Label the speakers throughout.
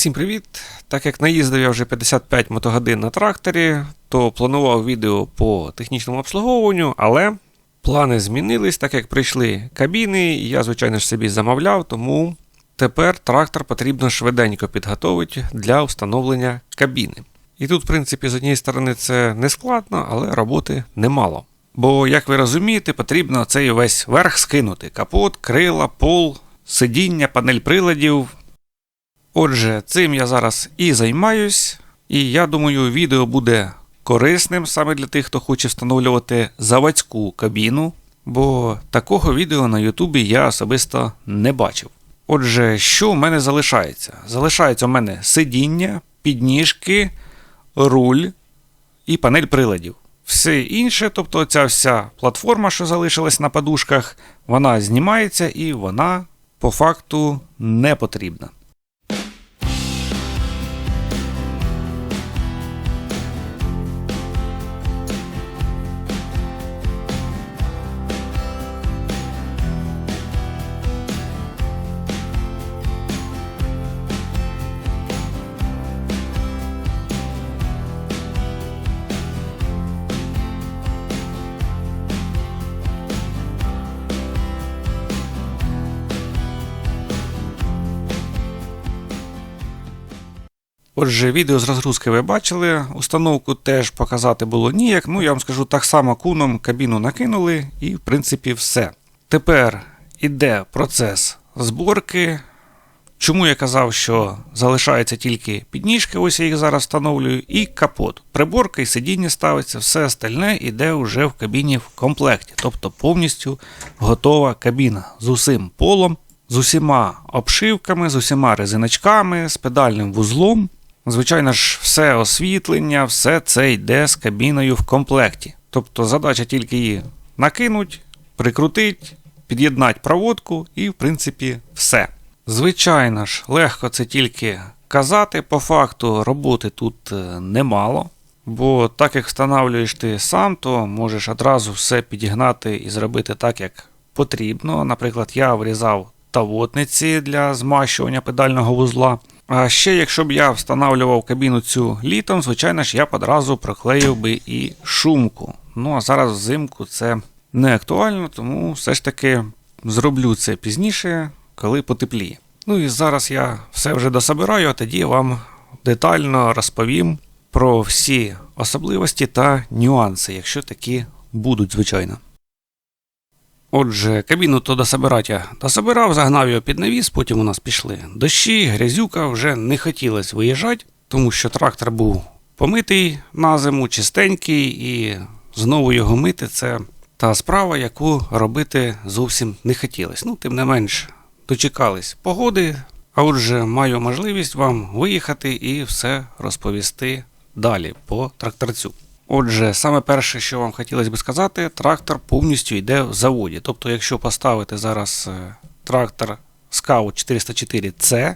Speaker 1: Всім привіт! Так як наїздив я вже 55 мотогодин на тракторі, то планував відео по технічному обслуговуванню, але плани змінились, так як прийшли кабіни, і я, звичайно ж, собі замовляв, тому тепер трактор потрібно швиденько підготовити для встановлення кабіни. І тут, в принципі, з однієї сторони це не складно, але роботи немало. Бо, як ви розумієте, потрібно цей весь верх скинути: капот, крила, пол, сидіння, панель приладів. Отже, цим я зараз і займаюсь, і я думаю, відео буде корисним саме для тих, хто хоче встановлювати заводську кабіну, бо такого відео на Ютубі я особисто не бачив. Отже, що в мене залишається? Залишається у мене сидіння, підніжки, руль і панель приладів. Все інше, тобто ця вся платформа, що залишилась на подушках, вона знімається і вона по факту не потрібна. Отже, відео з розгрузки ви бачили. Установку теж показати було ніяк. Ну, я вам скажу так само куном кабіну накинули, і, в принципі, все. Тепер іде процес зборки. Чому я казав, що залишаються тільки підніжки, ось я їх зараз встановлюю, і капот. Приборка і сидіння ставиться, все остальне іде вже в кабіні в комплекті. Тобто повністю готова кабіна з усім полом, з усіма обшивками, з усіма резиночками, з педальним вузлом. Звичайно ж, все освітлення, все це йде з кабіною в комплекті. Тобто задача тільки її накинуть, прикрутить, під'єднати проводку і, в принципі, все. Звичайно ж, легко це тільки казати. По факту роботи тут е, немало. Бо так як встановлюєш ти сам, то можеш одразу все підігнати і зробити так, як потрібно. Наприклад, я врізав тавотниці для змащування педального вузла. А ще, якщо б я встановлював кабіну цю літом, звичайно ж, я б одразу проклеїв би і шумку. Ну а зараз взимку це не актуально, тому все ж таки зроблю це пізніше, коли потепліє. Ну і зараз я все вже дособираю, а тоді вам детально розповім про всі особливості та нюанси, якщо такі будуть, звичайно. Отже, кабіну то дособирати я дособирав, загнав його під навіс, потім у нас пішли дощі, грязюка, вже не хотілося виїжджати, тому що трактор був помитий на зиму, чистенький, і знову його мити це та справа, яку робити зовсім не хотілося. Ну, тим не менш, дочекались погоди, а отже, маю можливість вам виїхати і все розповісти далі по тракторцю. Отже, саме перше, що вам хотілося би сказати, трактор повністю йде в заводі. Тобто, якщо поставити зараз е, трактор Scout 404C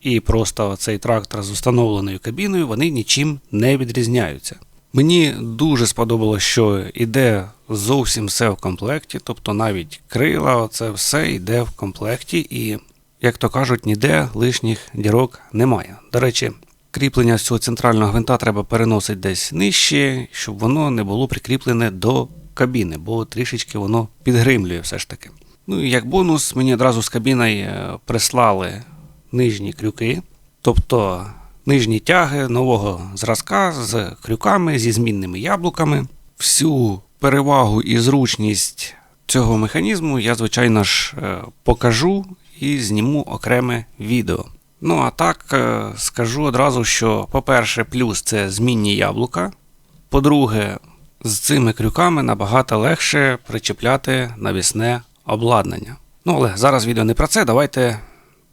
Speaker 1: і просто цей трактор з установленою кабіною, вони нічим не відрізняються. Мені дуже сподобалося, що йде зовсім все в комплекті, тобто навіть крила, це все йде в комплекті, і, як то кажуть, ніде лишніх дірок немає. До речі, кріплення цього центрального гвинта треба переносити десь нижче, щоб воно не було прикріплене до кабіни, бо трішечки воно підгримлює все ж таки. Ну і як бонус, мені одразу з кабіною прислали нижні крюки, тобто нижні тяги нового зразка з крюками, зі змінними яблуками. Всю перевагу і зручність цього механізму я, звичайно ж, покажу і зніму окреме відео. Ну, а так, скажу одразу, що, по-перше, плюс це змінні яблука. По-друге, з цими крюками набагато легше причепляти навісне обладнання. Ну, але зараз відео не про це, давайте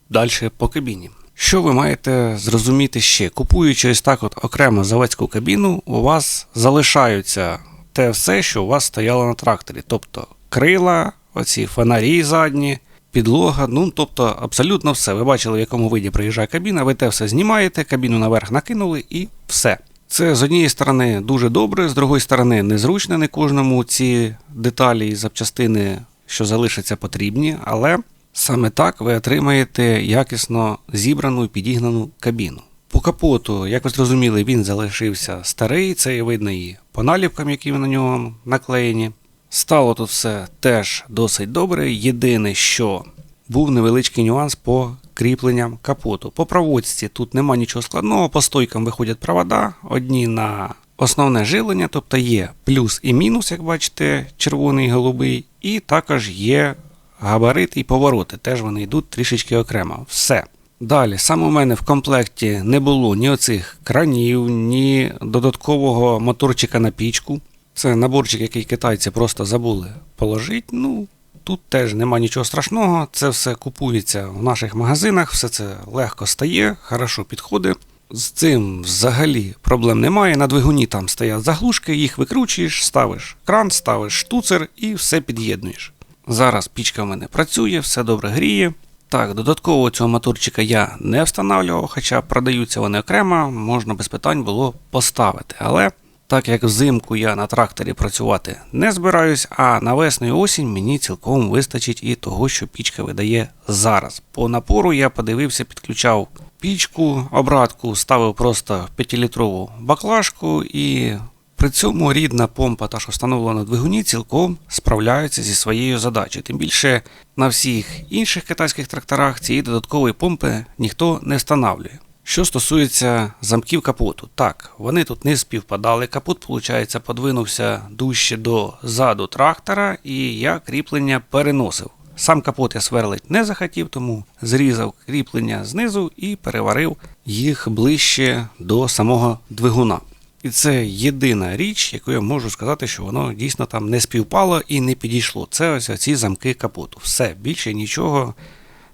Speaker 1: далі по кабіні. Що ви маєте зрозуміти ще? Купуючи ось так от окремо заводську кабіну, у вас залишаються те все, що у вас стояло на тракторі. Тобто крила, оці фонарі задні, підлога, ну тобто абсолютно все. Ви бачили, в якому виді приїжджає кабіна, ви те все знімаєте, кабіну наверх накинули і все. Це з однієї сторони дуже добре, з другої сторони, незручно не кожному ці деталі і запчастини, що залишаться, потрібні, але Саме так ви отримаєте якісно зібрану і підігнану кабіну. По капоту, як ви зрозуміли, він залишився старий, це і видно і по наліпкам, які на нього наклеєні. Стало тут все теж досить добре. Єдине, що був невеличкий нюанс по кріпленням капоту. По проводці тут нема нічого складного, по стойкам виходять провода, одні на основне жилення, тобто є плюс і мінус, як бачите, червоний і голубий, і також є габарити і повороти. Теж вони йдуть трішечки окремо. Все. Далі, саме у мене в комплекті не було ні оцих кранів, ні додаткового моторчика на пічку. Це наборчик, який китайці просто забули положити. Ну, тут теж нема нічого страшного. Це все купується в наших магазинах, все це легко стає, хорошо підходить. З цим взагалі проблем немає. На двигуні там стоять заглушки, їх викручуєш, ставиш кран, ставиш штуцер і все під'єднуєш. Зараз пічка в мене працює, все добре гріє. Так, додатково цього моторчика я не встановлював, хоча продаються вони окремо, можна без питань було поставити. Але так як взимку я на тракторі працювати не збираюсь, а на весну і осінь мені цілком вистачить і того, що пічка видає зараз. По напору я подивився, підключав пічку, обратку, ставив просто 5-літрову баклажку і при цьому рідна помпа, та що встановлена в двигуні, цілком справляється зі своєю задачею. Тим більше на всіх інших китайських тракторах цієї додаткової помпи ніхто не встановлює. Що стосується замків капоту, так, вони тут не співпадали. Капот, виходить, подвинувся дужче до заду трактора, і я кріплення переносив. Сам капот я сверлить не захотів, тому зрізав кріплення знизу і переварив їх ближче до самого двигуна. І це єдина річ, яку я можу сказати, що воно дійсно там не співпало і не підійшло. Це ось ці замки капоту. Все, більше нічого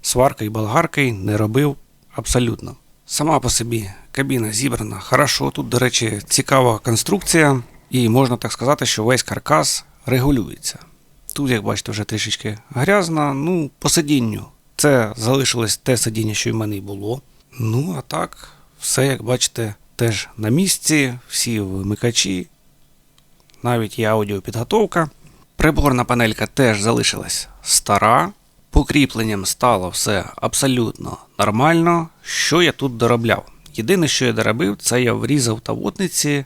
Speaker 1: сварка і болгаркою не робив абсолютно. Сама по собі кабіна зібрана хорошо. Тут, до речі, цікава конструкція, і можна так сказати, що весь каркас регулюється. Тут, як бачите, вже трішечки грязно. Ну, по сидінню. Це залишилось те сидіння, що в мене й було. Ну, а так, все, як бачите, теж на місці, всі вимикачі, навіть є аудіопідготовка. Приборна панелька теж залишилась стара. Покріпленням стало все абсолютно нормально. Що я тут доробляв? Єдине, що я доробив, це я врізав тавотниці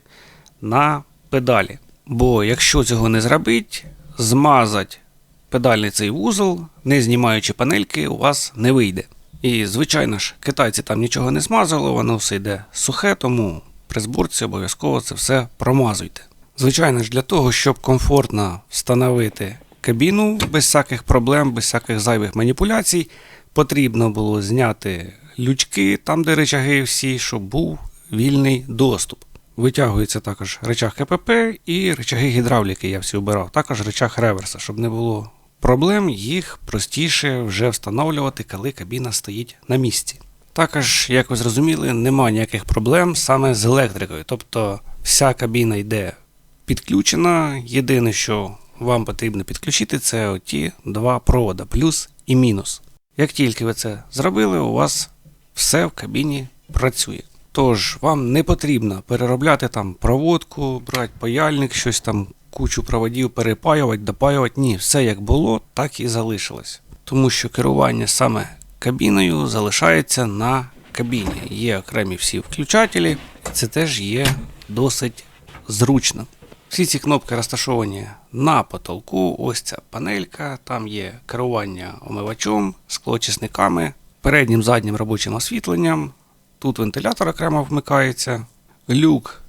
Speaker 1: на педалі. Бо якщо цього не зробити, змазати педальний цей вузол, не знімаючи панельки, у вас не вийде. І, звичайно ж, китайці там нічого не змазали, воно все йде сухе, тому при зборці обов'язково це все промазуйте. Звичайно ж, для того, щоб комфортно встановити кабіну без всяких проблем, без всяких зайвих маніпуляцій, потрібно було зняти лючки, там, де речаги всі, щоб був вільний доступ. Витягується також речах КПП і речаги гідравліки я всі обирав, також речах реверса, щоб не було проблем, їх простіше вже встановлювати, коли кабіна стоїть на місці. Також, як ви зрозуміли, немає ніяких проблем саме з електрикою. Тобто вся кабіна йде підключена. Єдине, що вам потрібно підключити, це оті два провода, плюс і мінус. Як тільки ви це зробили, у вас все в кабіні працює. Тож вам не потрібно переробляти там проводку, брати паяльник, щось там, кучу проводів перепаювати, допаювати. Ні, все як було, так і залишилось. Тому що керування саме кабіною залишається на кабіні. Є окремі всі включателі, і це теж є досить зручно. Всі ці кнопки розташовані на потолку. Ось ця панелька, там є керування омивачом, склоочисниками, переднім заднім робочим освітленням. Тут вентилятор окремо вмикається. Люк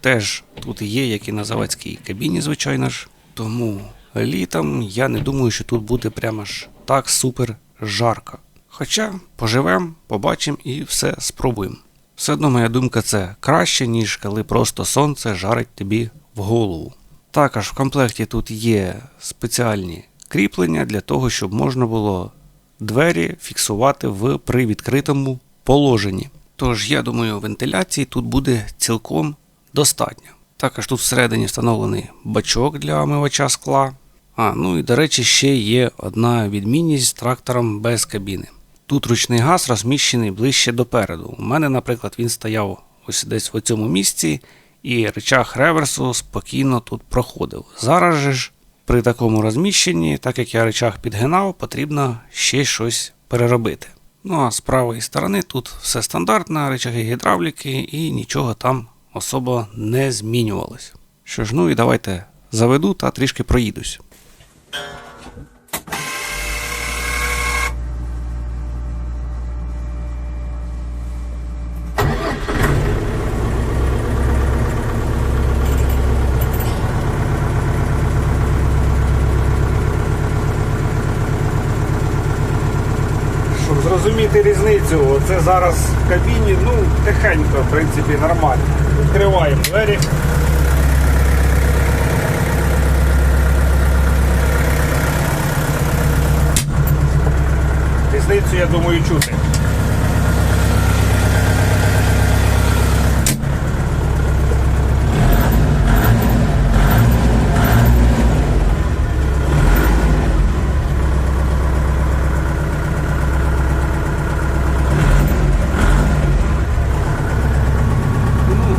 Speaker 1: теж тут є, як і на заводській кабіні, звичайно ж. Тому літом я не думаю, що тут буде прямо ж так супер жарко. Хоча поживемо, побачимо і все спробуємо. Все одно моя думка це краще, ніж коли просто сонце жарить тобі в голову. Також в комплекті тут є спеціальні кріплення для того, щоб можна було двері фіксувати в при відкритому положенні. Тож, я думаю, вентиляції тут буде цілком достатньо. Також тут всередині встановлений бачок для омивача скла. А, ну і до речі, ще є одна відмінність з трактором без кабіни. Тут ручний газ розміщений ближче допереду. У мене, наприклад, він стояв ось десь в цьому місці, і речах реверсу спокійно тут проходив. Зараз же ж при такому розміщенні, так як я речах підгинав, потрібно ще щось переробити. Ну а з правої сторони тут все стандартно, речаги гідравліки і нічого там особо не змінювалось. Що ж, ну і давайте заведу та трішки проїдусь. Щоб зрозуміти різницю, це зараз в кабіні, ну, тихенько, в принципі, нормально. Відкриваємо двері. Різницю, я думаю, чути. Ну,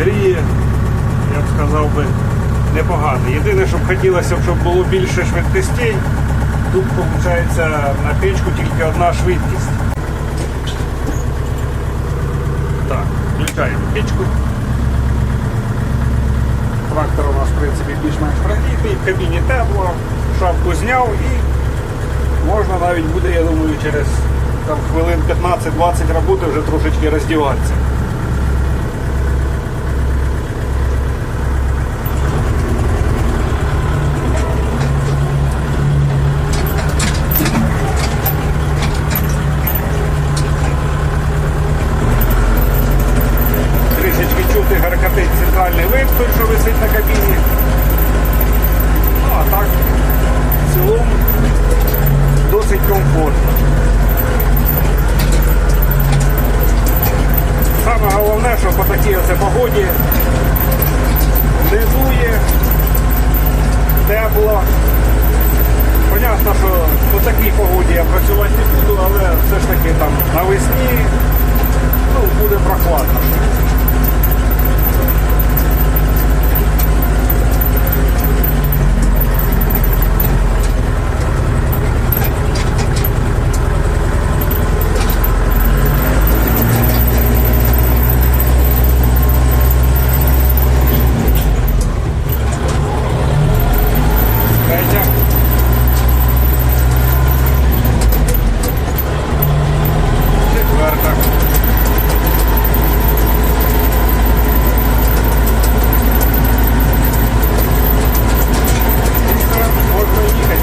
Speaker 1: гріє, я б сказав би, непогано. Хотілося, щоб було більше швидкостей. Тут, виходить, на печку тільки одна швидкість. Так, включаємо печку. Трактор у нас, в принципі, більш-менш прогрітий, в кабіні тепло, шапку зняв і можна навіть буде, я думаю, через там, хвилин 15-20 роботи вже трошечки роздіватися. трішечки чути гаркатить центральний що висить на кабіні. Ну а так, в цілому досить комфортно. Саме головне, що по такій оце погоді дує, тепло. Понятно, що по такій погоді я працювати не буду, але все ж таки там навесні ну, буде прохладно. Третя. Четверта. І все, можна їхати.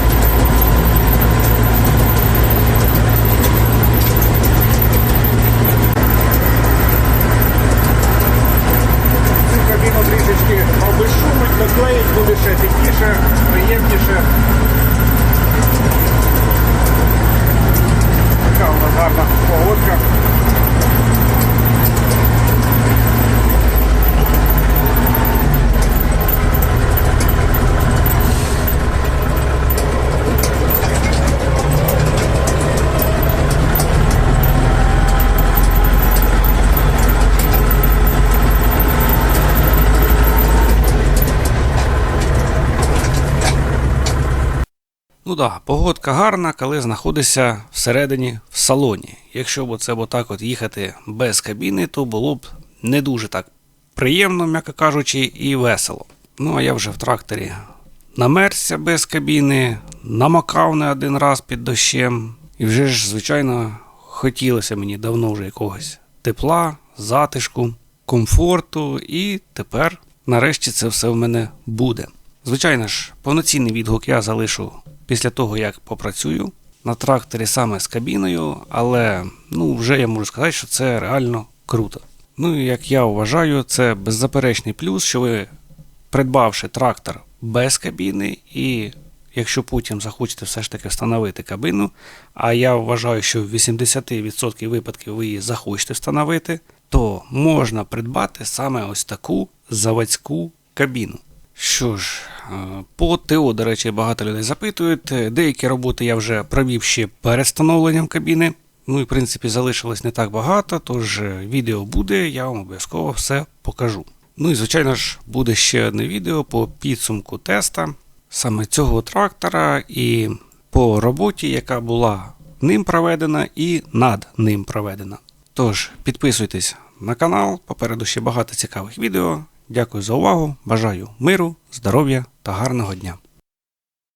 Speaker 1: Цю кабіну трішечки обезшумить, доклеїть буде ще тихіше, приємніше. Така у нас гарна погодка. Ну так, да, погодка гарна, коли знаходишся всередині в салоні. Якщо б оце б так от їхати без кабіни, то було б не дуже так приємно, м'яко кажучи, і весело. Ну а я вже в тракторі намерзся без кабіни, намокав не один раз під дощем. І вже ж, звичайно, хотілося мені давно вже якогось тепла, затишку, комфорту, і тепер, нарешті, це все в мене буде. Звичайно ж, повноцінний відгук я залишу після того, як попрацюю на тракторі саме з кабіною, але ну, вже я можу сказати, що це реально круто. Ну і як я вважаю, це беззаперечний плюс, що ви, придбавши трактор без кабіни, і якщо потім захочете все ж таки встановити кабину, а я вважаю, що в 80% випадків ви її захочете встановити, то можна придбати саме ось таку заводську кабіну. Що ж, е, по ТО, до речі, багато людей запитують. Е, Деякі роботи я вже провів ще перед встановленням кабіни. Ну і в принципі залишилось не так багато, тож е, відео буде, я вам обов'язково все покажу. Ну і звичайно ж буде ще одне відео по підсумку теста саме цього трактора і по роботі, яка була ним проведена і над ним проведена. Тож підписуйтесь на канал, попереду ще багато цікавих відео. Дякую за увагу, бажаю миру, здоров'я та гарного дня.